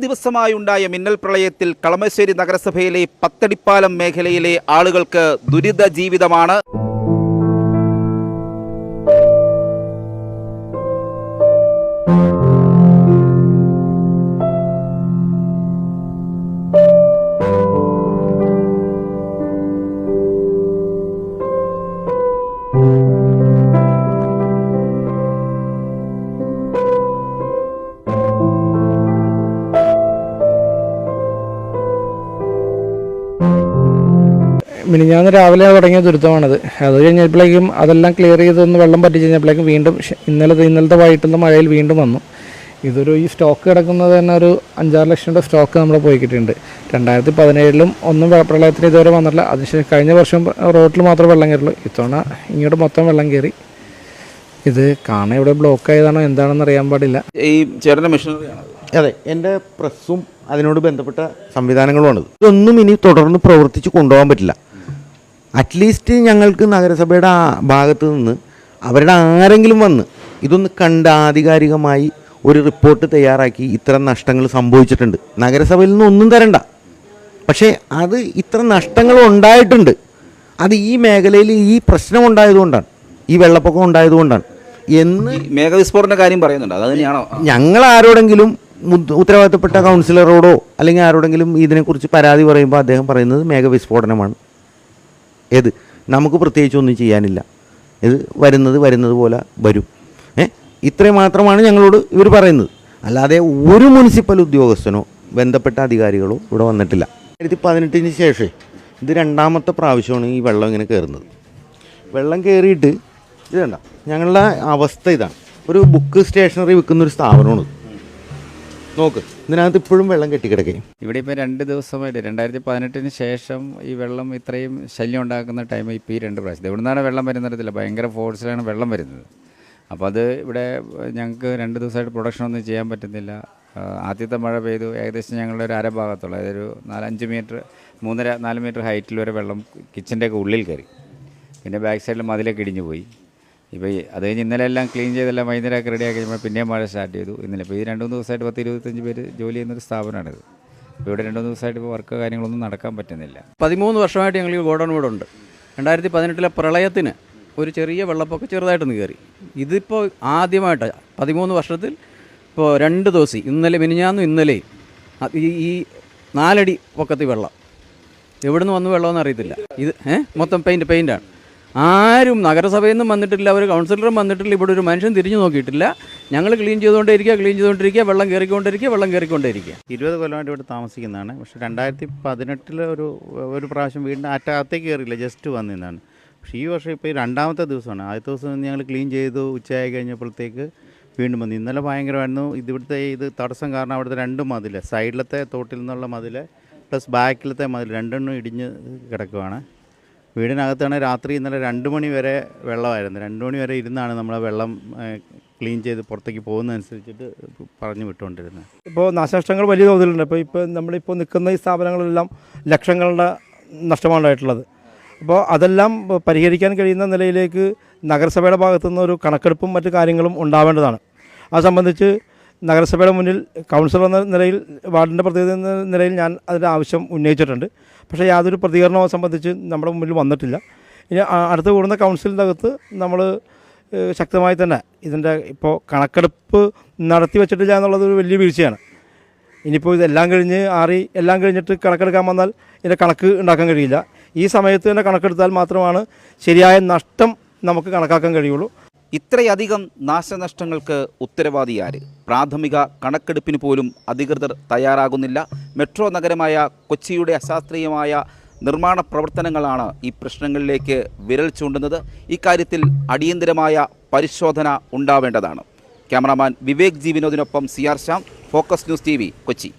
ദിവസമായുണ്ടായ മിന്നൽ പ്രളയത്തിൽ കളമശ്ശേരി നഗരസഭയിലെ പത്തടിപ്പാലം മേഖലയിലെ ആളുകൾക്ക് ദുരിത ജീവിതമാണ് മിനിഞ്ഞാന്ന് രാവിലെ തുടങ്ങിയ ദുരിതമാണത്. അത് കഴിഞ്ഞപ്പോഴേക്കും അതെല്ലാം ക്ലിയർ ചെയ്തൊന്ന് വെള്ളം പറ്റി കഴിഞ്ഞപ്പോഴേക്കും വീണ്ടും ഇന്നലെ ഇന്നലത്തെ ഇന്നലത്തെ വൈകിട്ടുള്ള മഴയിൽ വീണ്ടും വന്നു. ഇതൊരു ഈ സ്റ്റോക്ക് കിടക്കുന്നത് തന്നെ ഒരു അഞ്ചാറ് ലക്ഷം രൂപ സ്റ്റോക്ക് നമ്മൾ പോയി കിട്ടിയിട്ടുണ്ട് രണ്ടായിരത്തി പതിനേഴിലും ഒന്നും പ്രളയത്തിന് ഇതുവരെ വന്നിട്ടില്ല. അതിനുശേഷം കഴിഞ്ഞ വർഷം റോഡിൽ മാത്രമേ വെള്ളം കയറുള്ളൂ ഇത്തവണ ഇങ്ങോട്ട് മൊത്തം വെള്ളം കയറി. ഇത് കാണാൻ ഇവിടെ ബ്ലോക്ക് ആയതാണോ എന്താണെന്ന് അറിയാൻ പാടില്ല. ഈ ചേട്ടന്റെ മെഷീനറിയാണ് അതെ എന്റെ പ്രസ്സും അതിനോട് ബന്ധപ്പെട്ട സംവിധാനങ്ങളുമാണ് ഇതൊന്നും ഇനി തുടർന്ന് പ്രവർത്തിച്ച് കൊണ്ടുപോകാൻ പറ്റില്ല. അറ്റ്ലീസ്റ്റ് ഞങ്ങൾക്ക് നഗരസഭയുടെ ആ ഭാഗത്ത് നിന്ന് അവരുടെ ആരെങ്കിലും വന്ന് ഇതൊന്ന് കണ്ട് ആധികാരികമായി ഒരു റിപ്പോർട്ട് തയ്യാറാക്കി ഇത്തരം നഷ്ടങ്ങൾ സംഭവിച്ചിട്ടുണ്ട്. നഗരസഭയിൽ നിന്ന് ഒന്നും തരണ്ട. പക്ഷേ അത് ഇത്ര നഷ്ടങ്ങൾ ഉണ്ടായിട്ടുണ്ട്. അത് ഈ മേഖലയിൽ ഈ പ്രശ്നം ഉണ്ടായതുകൊണ്ടാണ്. ഈ വെള്ളപ്പൊക്കം ഉണ്ടായതുകൊണ്ടാണ്. എന്ന് മേഘവിസ്ഫോടന കാര്യം പറയുന്നുണ്ട്. അത് തന്നെയാണോ? ഞങ്ങൾ ആരോടെങ്കിലും ഉത്തരവാദിത്തപ്പെട്ട കൗൺസിലറോടോ അല്ലെങ്കിൽ ആരോടെങ്കിലും ഇതിനെക്കുറിച്ച് പരാതി പറയുമ്പോൾ അദ്ദേഹം പറയുന്നത് മേഘവിസ്ഫോടനമാണ് ഏത്? നമുക്ക് പ്രത്യേകിച്ച് ഒന്നും ചെയ്യാനില്ല. ഇത് വരുന്നത് വരുന്നത് പോലെ വരും. ഏ? ഇത്രയും മാത്രമാണ് ഞങ്ങളോട് ഇവർ പറയുന്നത്. അല്ലാതെ ഒരു മുനിസിപ്പൽ ഉദ്യോഗസ്ഥനോ ബന്ധപ്പെട്ട അധികാരികളോ ഇവിടെ വന്നിട്ടില്ല. രണ്ടായിരത്തി പതിനെട്ടിന് ശേഷം ഇത് രണ്ടാമത്തെ പ്രാവശ്യമാണ് ഈ വെള്ളം ഇങ്ങനെ കയറുന്നത്. വെള്ളം കയറിയിട്ട് ഇത് വേണ്ട ഞങ്ങളുടെ അവസ്ഥ ഇതാണ്. ഒരു ബുക്ക് സ്റ്റേഷനറി വിൽക്കുന്ന ഒരു സ്ഥാപനമാണ്. നോക്ക് ഇതിനകത്ത് ഇപ്പോഴും വെള്ളം കെട്ടിക്കിടക്കുകയും. ഇവിടെ ഇപ്പോൾ രണ്ട് ദിവസമായിട്ട് രണ്ടായിരത്തി പതിനെട്ടിന് ശേഷം ഈ വെള്ളം ഇത്രയും ശല്യം ഉണ്ടാക്കുന്ന ടൈം ഇപ്പോൾ ഈ രണ്ട് പ്രാവശ്യം. ഇവിടെ നിന്നാണ് വെള്ളം വരുന്നറിയത്തില്ല ഭയങ്കര ഫോഴ്സിലാണ് വെള്ളം വരുന്നത്. അപ്പോൾ അത് ഇവിടെ ഞങ്ങൾക്ക് രണ്ട് ദിവസമായിട്ട് പ്രൊഡക്ഷൻ ഒന്നും ചെയ്യാൻ പറ്റുന്നില്ല. ആദ്യത്തെ മഴ പെയ്തു ഏകദേശം ഞങ്ങളുടെ ഒരു അരഭാഗത്തുള്ള. അതായത് ഒരു നാലഞ്ച് മീറ്റർ മൂന്നര നാല് മീറ്റർ ഹൈറ്റിൽ വരെ വെള്ളം കിച്ചന്റെ ഒക്കെ ഉള്ളിൽ കയറി. പിന്നെ ബാക്ക് സൈഡിൽ മതിലൊക്കെ ഇടിഞ്ഞു പോയി. ഇപ്പോൾ അത് കഴിഞ്ഞ് ഇന്നലെ എല്ലാം ക്ലീൻ ചെയ്തെല്ലാം വൈകുന്നേരമൊക്കെ റെഡിയാക്കി കഴിയുമ്പോൾ പിന്നെയും മഴ സ്റ്റാർട്ട് ചെയ്തു. ഇന്നലെ ഇപ്പോൾ ഈ രണ്ട് മൂന്ന് ദിവസമായിട്ട് പത്ത് ഇരുപത്തഞ്ച് പേര് ജോലി ചെയ്യുന്നൊരു സ്ഥാപനമാണിത്. ഇപ്പോൾ ഇവിടെ രണ്ട് മൂന്ന് ദിവസമായിട്ട് ഇപ്പോൾ വർക്ക് കാര്യങ്ങളൊന്നും നടക്കാൻ പറ്റുന്നില്ല. പതിമൂന്ന് വർഷമായിട്ട് ഞങ്ങൾ ഈ ഗോഡൗൺ ഇവിടെ ഉണ്ട്. രണ്ടായിരത്തി പതിനെട്ടിലെ പ്രളയത്തിന് ഒരു ചെറിയ വെള്ളപ്പൊക്കം ചെറുതായിട്ടൊന്ന് കയറി. ഇതിപ്പോൾ ആദ്യമായിട്ട് പതിമൂന്ന് വർഷത്തിൽ ഇപ്പോൾ രണ്ട് ദിവസം ഇന്നലെ മിനിഞ്ഞാന്നും ഇന്നലെയും. ഈ നാലടി പൊക്കത്തിൽ വെള്ളം. എവിടെ നിന്ന് വന്ന് വെള്ളമെന്ന് അറിയത്തില്ല. ഇത് ഏഹ് മൊത്തം പെയിന്റ് പെയിന്റാണ് ആരും നഗരസഭയിൽ നിന്നും വന്നിട്ടില്ല ഒരു കൗൺസിലറും വന്നിട്ടില്ല ഇവിടെ ഒരു മനുഷ്യൻ തിരിഞ്ഞു നോക്കിയിട്ടില്ല. ഞങ്ങൾ ക്ലീൻ ചെയ്തുകൊണ്ടിരിക്കുക ക്ലീൻ ചെയ്തുകൊണ്ടിരിക്കുക വെള്ളം കയറിക്കൊണ്ടിരിക്കുക വെള്ളം കയറിക്കൊണ്ടിരിക്കുക ഇരുപത് കൊല്ലമായിട്ട് ഇവിടെ താമസിക്കുന്നതാണ്. പക്ഷെ രണ്ടായിരത്തി പതിനെട്ടിൽ ഒരു ഒരു പ്രാവശ്യം വീടിന്റെ അറ്റകത്തേക്ക് കയറിയില്ല ജസ്റ്റ് വന്നിരുന്നതാണ് പക്ഷേ ഈ വർഷം ഇപ്പോൾ ഈ രണ്ടാമത്തെ ദിവസമാണ്. ആദ്യത്തെ ദിവസം ഞങ്ങൾ ക്ലീൻ ചെയ്തു ഉച്ചയായി കഴിഞ്ഞപ്പോഴത്തേക്ക് വീണ്ടും വന്നു. ഇന്നലെ ഭയങ്കരമായിരുന്നു. ഇതിവിടുത്തെ ഇത് തടസ്സം കാരണം അവിടുത്തെ രണ്ട് മതിൽ സൈഡിലത്തെ തോട്ടിൽ നിന്നുള്ള മതിൽ പ്ലസ് ബാക്കിലത്തെ മതിൽ രണ്ടെണ്ണം ഇടിഞ്ഞ് കിടക്കുവാണ്. വീടിനകത്താണ് രാത്രി ഇന്നലെ രണ്ട് മണി വരെ വെള്ളമായിരുന്നു. രണ്ട് മണി വരെ ഇരുന്നാണ് നമ്മൾ വെള്ളം ക്ലീൻ ചെയ്ത് പുറത്തേക്ക് പോകുന്നതനുസരിച്ചിട്ട് പറഞ്ഞു വിട്ടുകൊണ്ടിരുന്നത്. ഇപ്പോൾ നാശനഷ്ടങ്ങൾ വലിയ തോതിലുണ്ട്. ഇപ്പോൾ ഇപ്പോൾ നമ്മളിപ്പോൾ നിൽക്കുന്ന ഈ സ്ഥാപനങ്ങളെല്ലാം ലക്ഷങ്ങളുടെ നഷ്ടമാണ് ഉണ്ടായിട്ടുള്ളത് അപ്പോൾ അതെല്ലാം പരിഹരിക്കാൻ കഴിയുന്ന നിലയിലേക്ക് നഗരസഭയുടെ ഭാഗത്തു നിന്ന് ഒരു കണക്കെടുപ്പും മറ്റു കാര്യങ്ങളും ഉണ്ടാവേണ്ടതാണ്. അത് സംബന്ധിച്ച് നഗരസഭയുടെ മുന്നിൽ കൗൺസിലർ എന്ന നിലയിൽ വാർഡിന്റെ പ്രതിനിധി എന്ന നിലയിൽ ഞാൻ അതിന്റെ ആവശ്യം ഉന്നയിച്ചിട്ടുണ്ട്. പക്ഷേ യാതൊരു പ്രതികരണവും സംബന്ധിച്ച് നമ്മുടെ മുന്നിൽ വന്നിട്ടില്ല. ഇനി അടുത്ത് കൂടുന്ന കൗൺസിലിന്റെ അകത്ത് നമ്മൾ ശക്തമായി തന്നെ ഇതിന്റെ ഇപ്പോൾ കണക്കെടുപ്പ് നടത്തി വെച്ചിട്ടില്ല എന്നുള്ളത് ഒരു വലിയ വീഴ്ചയാണ്. ഇനിയിപ്പോൾ ഇതെല്ലാം കഴിഞ്ഞ് ആറി എല്ലാം കഴിഞ്ഞിട്ട് കണക്കെടുക്കാൻ വന്നാൽ ഇതിന്റെ കണക്ക് ഉണ്ടാക്കാൻ കഴിയില്ല. ഈ സമയത്ത് തന്നെ കണക്കെടുത്താൽ മാത്രമാണ് ശരിയായ നഷ്ടം നമുക്ക് കണക്കാക്കാൻ കഴിയുള്ളൂ. ഇത്രയധികം നാശനഷ്ടങ്ങൾക്ക് ഉത്തരവാദി ആര്? പ്രാഥമിക കണക്കെടുപ്പിന് പോലും അധികൃതർ തയ്യാറാകുന്നില്ല. മെട്രോ നഗരമായ കൊച്ചിയുടെ അശാസ്ത്രീയമായ നിർമ്മാണ പ്രവർത്തനങ്ങളാണ് ഈ പ്രശ്നങ്ങളിലേക്ക് വിരൽ ചൂണ്ടുന്നത്. ഇക്കാര്യത്തിൽ അടിയന്തരമായ പരിശോധന ഉണ്ടാവേണ്ടതാണ്. Cameraman Vivek G വിനോദിനൊപ്പം C R Shyam focus news T Kochi.